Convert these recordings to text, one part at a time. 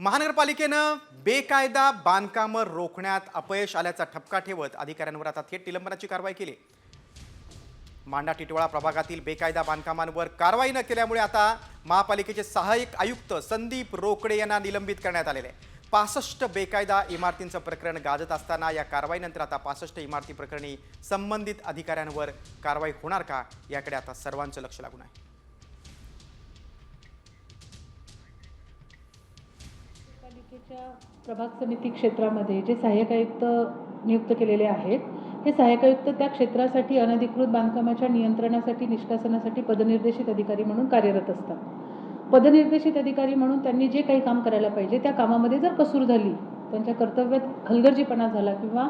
महानगरपालिकेनं बेकायदा बांधकामं रोखण्यात अपयश आल्याचा ठपका ठेवत अधिकाऱ्यांवर आता थेट निलंबनाची कारवाई केली. मांडा टिटवाळा प्रभागातील बेकायदा बांधकामांवर कारवाई न केल्यामुळे आता महापालिकेचे सहाय्यक आयुक्त संदीप रोकडे यांना निलंबित करण्यात आलेले आहे. पासष्ट बेकायदा इमारतींचं प्रकरण गाजत असताना या कारवाईनंतर आता पासष्ट इमारती प्रकरणी संबंधित अधिकाऱ्यांवर कारवाई होणार का? याकडे आता सर्वांचं लक्ष लागून आहे. प्रभाग समिती क्षेत्रामध्ये जे सहाय्यक आयुक्त नियुक्त केलेले आहेत हे सहाय्यक आयुक्त त्या क्षेत्रासाठी अनधिकृत बांधकामाच्या नियंत्रणासाठी निष्कासनासाठी पदनिर्देशित अधिकारी म्हणून कार्यरत असतात. पदनिर्देशित अधिकारी म्हणून त्यांनी जे काही काम करायला पाहिजे त्या कामामध्ये जर कसूर झाली त्यांच्या कर्तव्यात हलगर्जीपणा झाला किंवा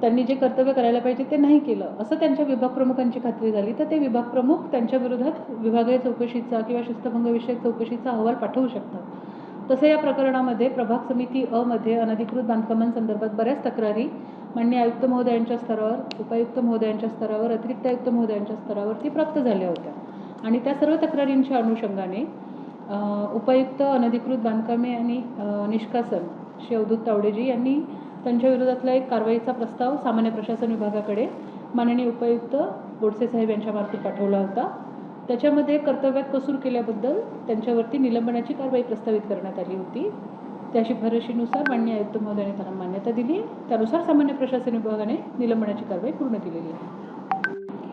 त्यांनी जे कर्तव्य करायला पाहिजे ते नाही केलं असं त्यांच्या विभाग प्रमुखांची खात्री झाली तर ते विभाग प्रमुख त्यांच्या विरोधात विभागीय चौकशीचा किंवा शिस्तभंगविषयक चौकशीचा अहवाल पाठवू शकतात. तसं या प्रकरणामध्ये प्रभाग समिती अ मध्ये अनधिकृत बांधकामांसंदर्भात बऱ्याच तक्रारी माननीय आयुक्त महोदयांच्या स्तरावर उपायुक्त महोदयांच्या स्तरावर अतिरिक्त आयुक्त महोदयांच्या स्तरावरती प्राप्त झाल्या होत्या. आणि त्या सर्व तक्रारींच्या अनुषंगाने उपायुक्त अनधिकृत बांधकामे आणि निष्कासन श्री अवधूत तावडेजी यांनी त्यांच्या विरोधातला एक कारवाईचा प्रस्ताव सामान्य प्रशासन विभागाकडे माननीय उपायुक्त गोडसे साहेब यांच्यामार्फत पाठवला होता. त्याच्यामध्ये कर्तव्यात कसूर केल्याबद्दल त्यांच्यावरती निलंबनाची कारवाई प्रस्तावित करण्यात आली होती. त्या शिफारशीनुसार मान्य आयुक्त महोदयाने त्यांना मान्यता दिली. त्यानुसार सामान्य प्रशासन विभागाने निलंबनाची कारवाई पूर्ण केलेली आहे.